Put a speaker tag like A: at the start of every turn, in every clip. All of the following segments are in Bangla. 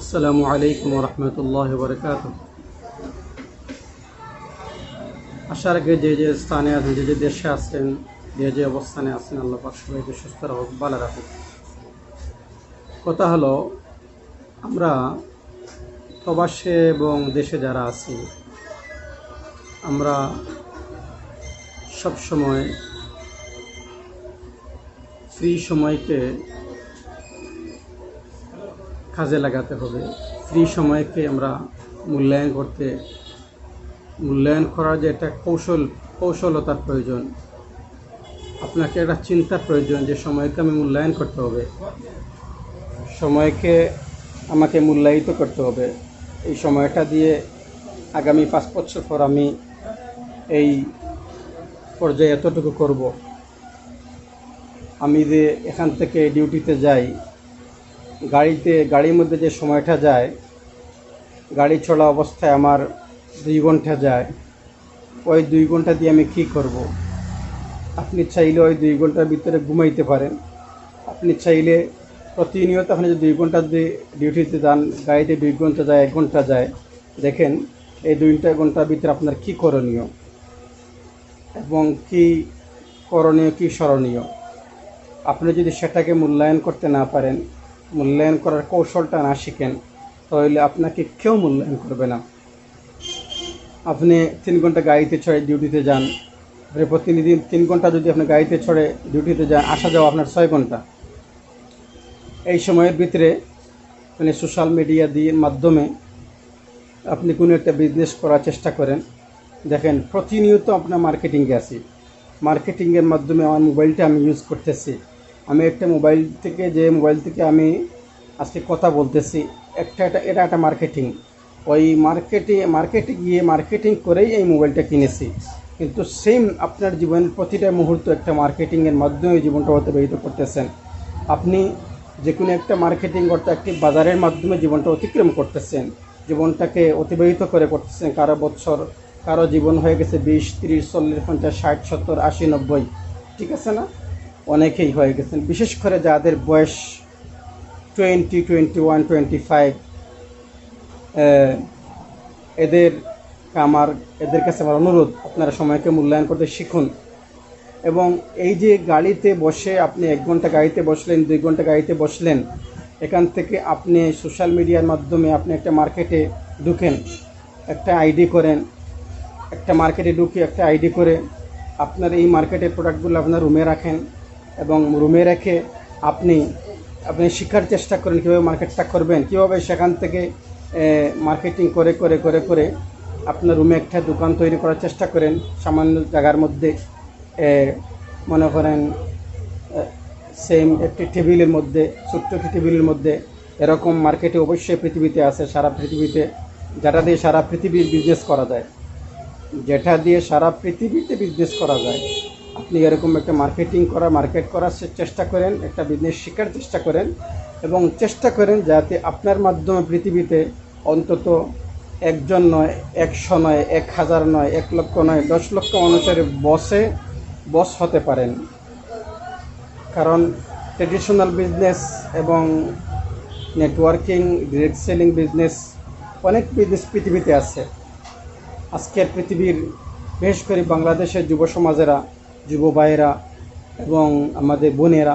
A: আসসালামু আলাইকুম রহমতুল্লাহ বরকাত আসার আগে যে যে স্থানে আছেন, যে যে দেশে আছেন, যে যে অবস্থানে আছেন, আল্লাহ পাক সবাইকে সুস্থ রাখুক, ভালো রাখুক। কথা হলো, আমরা প্রবাসে এবং দেশে যারা আছি, আমরা সব সময় ফ্রি সময়কে কাজে লাগাতে হবে। ফ্রি সময়কে আমরা মূল্যায়ন করতে, মূল্যায়ন করার যে একটা কৌশল, কৌশলতার প্রয়োজন, আপনাকে একটা চিন্তার প্রয়োজন যে সময়কে আমি মূল্যায়ন করতে হবে। সময়কে আমাকে মূল্যায়িত করতে হবে। এই সময়টা দিয়ে আগামী পাঁচ বছর পর আমি এই পর্যায়ে এতটুকু করব। আমি যে এখান থেকে ডিউটিতে যাই গাড়িতে, গাড়ির মধ্যে যে সময়টা যায়, গাড়ি চলা অবস্থায় আমার দুই ঘণ্টা যায়। ওই দুই ঘণ্টা দিয়ে আমি কী করব। আপনি চাইলে ওই দুই ঘণ্টার ভিতরে ঘুমাইতে পারেন। আপনি চাইলে প্রতিনিয়ত আপনি যদি দুই ঘণ্টা দিয়ে ডিউটিতে যান, গাড়িতে দুই ঘণ্টা যায়, এক ঘণ্টা যায়, দেখেন এই দুইটা ঘণ্টার ভিতরে আপনার কী করণীয়? এবং কি করণীয়, কি স্মরণীয়? আপনি যদি সেটাকে মূল্যায়ন করতে না পারেন মূল্যায়ন করার কৌশলটা না শিখেন, তাহলে আপনাকে কেউ মূল্যায়ন করবে না। আপনি তিন ঘণ্টা গাড়িতে ছড়ে ডিউটিতে যান প্রতিনিধি তিন ঘণ্টা যদি আপনি গাড়িতে ছড়ে ডিউটিতে যান, আসা যাওয়া আপনার ছয় ঘণ্টা। এই সময়ের ভিতরে মানে সোশ্যাল মিডিয়া দিয়ে মাধ্যমে আপনি কোনো একটা বিজনেস করার চেষ্টা করেন। দেখেন, প্রতিনিয়ত আপনার মার্কেটিংয়ে আছি। মার্কেটিংয়ের মাধ্যমে আমার মোবাইলটা আমি ইউজ করতেছি। আমি একটা মোবাইল থেকে, যে মোবাইল থেকে আমি আজকে কথা বলতেছি, একটা এটা এটা একটা মার্কেটিং ওই মার্কেটে মার্কেটে গিয়ে মার্কেটিং করেই এই মোবাইলটা কিনেছি। কিন্তু সেম আপনার জীবনের প্রতিটা মুহূর্ত একটা মার্কেটিংয়ের মাধ্যমে জীবনটা অতিবাহিত করতেছেন। আপনি যে কোনো একটা মার্কেটিং করতে একটি বাজারের মাধ্যমে জীবনটা অতিক্রম করতেছেন, জীবনটাকে অতিবাহিত করে করতেছেন। কারও বছর কারও জীবন হয়ে গেছে বিশ, তিরিশ, চল্লিশ, পঞ্চাশ, ষাট, সত্তর, আশি, নব্বই। ঠিক আছে না? অনেকেই হয়ে গেছেন। বিশেষ করে যাদের বয়স twenty twenty one twenty five এদের আমার, এদের কাছে আমার অনুরোধ, আপনারা সময়কে মূল্যায়ন করতে শিখুন। এবং এই যে গাড়িতে বসে আপনি এক ঘণ্টা গাড়িতে বসলেন, দুই ঘণ্টা গাড়িতে বসলেন, এখান থেকে আপনি সোশ্যাল মিডিয়ার মাধ্যমে আপনি একটা মার্কেটে ঢুকেন, একটা আইডি করেন, একটা মার্কেটে ঢুকে একটা আইডি করে আপনার এই মার্কেটের প্রোডাক্টগুলো আপনার রুমে রাখেন। এবং রুমে রেখে আপনি আপনি শেখার চেষ্টা করেন কীভাবে মার্কেটটা করবেন, কীভাবে সেখান থেকে মার্কেটিং করে করে করে করে আপনার রুমে একটা দোকান তৈরি করার চেষ্টা করেন। সামান্য জায়গার মধ্যে মনে করেন সেম একটি টেবিলের মধ্যে, ছোট্ট একটি টেবিলের মধ্যে এরকম মার্কেটে অবশ্যই পৃথিবীতে আছে, সারা পৃথিবীতে, যেটা দিয়ে সারা পৃথিবীর বিজনেস করা যায়। যেটা দিয়ে সারা পৃথিবীতে বিজনেস করা যায়। আপনি এরকম একটা মার্কেটিং করা মার্কেট করার চেষ্টা করেন, একটা বিজনেস শেখার চেষ্টা করেন এবং চেষ্টা করেন যাতে আপনার মাধ্যমে পৃথিবীতে অন্তত একজন নয়, একশো নয়, এক হাজার নয়, এক লক্ষ নয়, দশ লক্ষ মানুষের বসে বস হতে পারেন। কারণ ট্রেডিশনাল বিজনেস এবং নেটওয়ার্কিং ডিরেক্ট সেলিং বিজনেস অনেক বিজনেস পৃথিবীতে আছে। আজকের পৃথিবীর বিশেষ করে বাংলাদেশের যুব সমাজেরা যুব ভাইয়েরা এবং আমাদের বোনেরা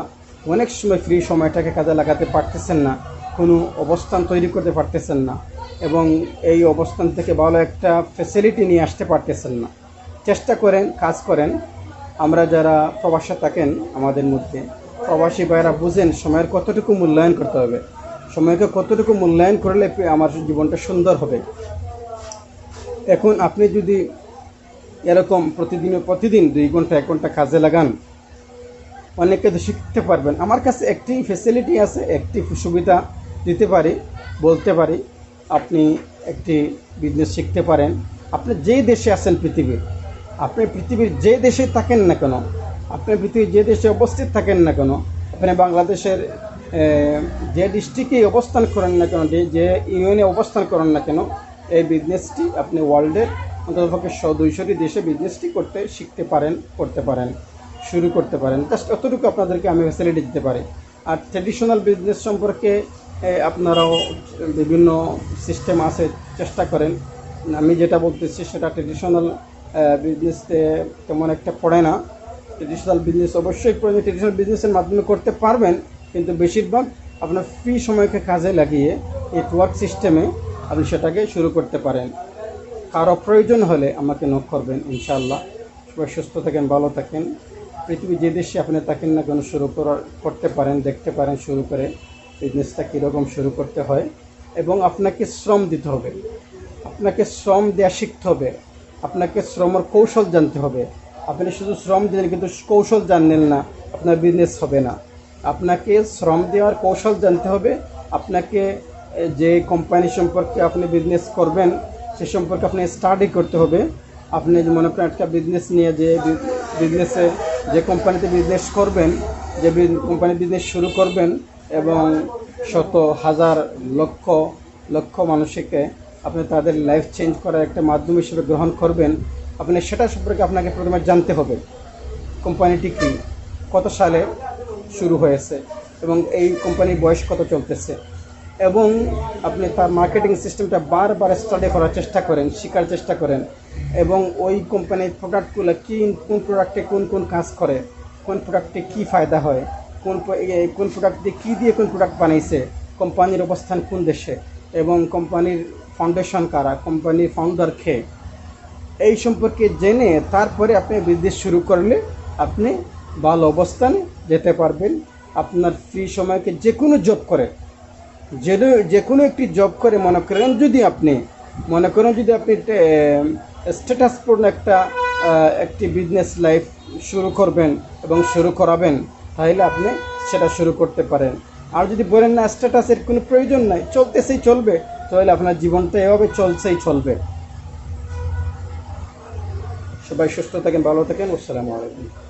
A: অনেক সময় ফ্রি সময়টাকে কাজে লাগাতে পারতেছেন না, কোনো অবস্থান তৈরি করতে পারতেছেন না এবং এই অবস্থান থেকে ভালো একটা ফেসিলিটি নিয়ে আসতে পারতেছেন না। চেষ্টা করেন, কাজ করেন। আমরা যারা প্রবাসে থাকেন আমাদের মধ্যে, প্রবাসী ভাইয়েরা বুঝেন সময়ের কতটুকু মূল্যায়ন করতে হবে। সময়কে কতটুকু মূল্যায়ন করলে আমার জীবনটা সুন্দর হবে। এখন আপনি যদি এরকম প্রতিদিন প্রতিদিন দুই ঘণ্টা, এক ঘণ্টা কাজে লাগান। অনেকে তো শিখতে পারবেন। আমার কাছে একটি ফেসিলিটি আছে, একটি সুবিধা দিতে পারি, বলতে পারি। আপনি একটি বিজনেস শিখতে পারেন। আপনি যেই দেশে আছেন পৃথিবীর, আপনি পৃথিবীর যে দেশে থাকেন না কেন, আপনি পৃথিবীর যে দেশে উপস্থিত থাকেন না কেন, আপনি বাংলাদেশের যে ডিস্ট্রিক্টে অবস্থান করেন না কেন, যে ইউনিয়নে অবস্থান করেন না কেন, এই বিজনেসটি আপনি ওয়ার্ল্ডের অন্ততপক্ষে শ দুইশোটি দেশে বিজনেসটি করতে শিখতে পারেন, করতে পারেন, শুরু করতে পারেন। জাস্ট অতটুকু আপনাদেরকে আমি ফ্যাসিলিটি দিতে পারি। আর ট্রেডিশনাল বিজনেস সম্পর্কে আপনারাও বিভিন্ন সিস্টেম আছে, চেষ্টা করেন। আমি যেটা বলতেছি সেটা ট্রেডিশনাল বিজনেসে তেমন একটা পড়ে না। ট্রেডিশনাল বিজনেস অবশ্যই প্রয়োজন। ট্রেডিশনাল বিজনেসের মাধ্যমে করতে পারবেন, কিন্তু বেশিরভাগ আপনার ফ্রি সময়কে কাজে লাগিয়ে নেটওয়ার্ক সিস্টেমে আপনি সেটাকে শুরু করতে পারেন। কারও প্রয়োজন হলে আমাকে নক করবেন, ইনশাআল্লাহ। সবাই সুস্থ থাকেন, ভালো থাকেন। পৃথিবী যে দেশে আপনি থাকেন না কেন, শুরু করতে পারেন, দেখতে পারেন, শুরু করে বিজনেসটা কীরকম শুরু করতে হয় এবং আপনাকে শ্রম দিতে হবে। আপনাকে শ্রম দেওয়া শিখতে হবে। আপনাকে শ্রমের কৌশল জানতে হবে। আপনি শুধু শ্রম দিলেন কিন্তু কৌশল জানলেন না, আপনার বিজনেস হবে না। আপনাকে শ্রম দেওয়ার কৌশল জানতে হবে। আপনাকে যে কোম্পানি সম্পর্কে আপনি বিজনেস করবেন সে সম্পর্কে আপনি স্টাডি করতে হবে। আপনি যে মনে করেন একটা বিজনেস নিয়ে যে বিজনেসে যে কোম্পানিতে বিজনেস করবেন, যে কোম্পানি বিজনেস শুরু করবেন এবং শত হাজার লক্ষ লক্ষ মানুষকে আপনি তাদের লাইফ চেঞ্জ করার একটা মাধ্যম হিসেবে গ্রহণ করবেন, আপনি সেটা সম্পর্কে আপনাকে প্রথমে জানতে হবে। কোম্পানিটি কি? কত সালে শুরু হয়েছে? এবং এই কোম্পানির বয়স কত চলতেছে? এবং আপনি তার মার্কেটিং সিস্টেমটা বারবার স্টাডি করার চেষ্টা করেন, শেখার চেষ্টা করেন এবং ওই কোম্পানির প্রোডাক্টগুলো কী, কোন প্রোডাক্টে কোন কোন কাজ করে, কোন প্রোডাক্টে কী ফায়দা হয়, কোন কোন প্রোডাক্ট কী দিয়ে কোন প্রোডাক্ট বানাইছে কোম্পানির অবস্থান কোন দেশে এবং কোম্পানির ফাউন্ডেশন কারা কোম্পানির ফাউন্ডার খেয়ে এই সম্পর্কে জেনে তারপরে আপনি বিজনেস শুরু করলে আপনি ভালো অবস্থানে যেতে পারবেন। আপনার ফ্রি সময়কে যে কোনো জব করে যে যে কোনো একটি জব করে, মনে করেন যদি আপনি, মনে করেন যদি আপনি স্ট্যাটাসপূর্ণ একটা একটি বিজনেস লাইফ শুরু করবেন এবং শুরু করাবেন, তাহলে আপনি সেটা শুরু করতে পারেন। আর যদি বলেন না স্ট্যাটাসের কোনো প্রয়োজন নাই, চলতেছেই চলবে, তাহলে আপনার জীবনটা এভাবে চলছেই চলবে। সবাই সুস্থ থাকেন, ভালো থাকেন, আসসালামু আলাইকুম।